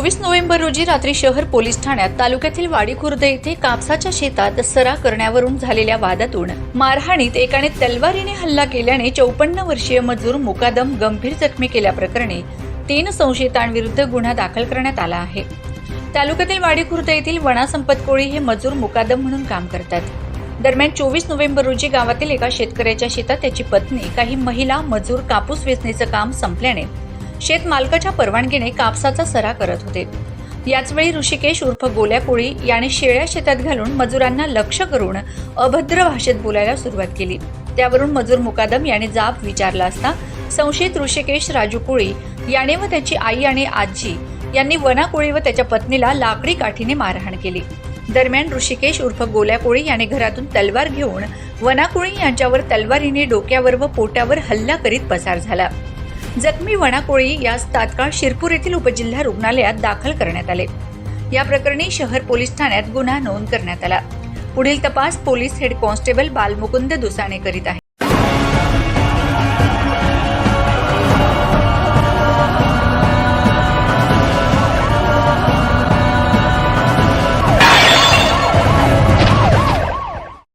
चोवीस नोव्हेंबर रोजी रात्री शहर पोलीस ठाण्यात तालुक्यातील वाडीखुर्द येथे कापसाच्या शेतात सरा करण्यावरून झालेल्या वादातून मारहाणीत एकाने तलवारीने हल्ला केल्याने चौपन्न वर्षीय मजूर मुकादम गंभीर जखमी केल्याप्रकरणी तीन संशयितांविरुद्ध गुन्हा दाखल करण्यात आला आहे. तालुक्यातील वाडीखुर्द येथील वणा संपत कोळी हे मजूर मुकादम म्हणून काम करतात. दरम्यान चोवीस नोव्हेंबर रोजी गावातील एका शेतकऱ्याच्या शेतात त्याची पत्नी काही महिला मजूर कापूस वेचणीचं काम संपल्याने शेत मालकाच्या परवानगीने कापसाचा सरा करत होते. याचवेळी ऋषिकेश उर्फ गोल्या कोळी याने शेळ्या शेतात घालून मजुरांना लक्ष करून अभद्र भाषेत बोलायला सुरुवात केली. त्यावरून मजूर मुकादम याने जाब विचारला असता संशयित ऋषिकेश राजू कोळी याने व त्याची आई आणि आजी यांनी वना कोळी व त्याच्या पत्नीला लाकडी काठीने मारहाण केली. दरम्यान ऋषिकेश उर्फ गोल्या कोळी याने घरातून तलवार घेऊन वना कोळी यांच्यावर तलवारीने डोक्यावर व पोटावर हल्ला करीत पसार झाला. जखमी वणाकोळी यास तात्काळ शिरपूर येथील उपजिल्हा रुग्णालयात दाखल करण्यात आले. या प्रकरणी शहर पोलीस ठाण्यात गुन्हा नोंद करण्यात आला. पुढील तपास police head constable Balmukund Dusane करीत आहे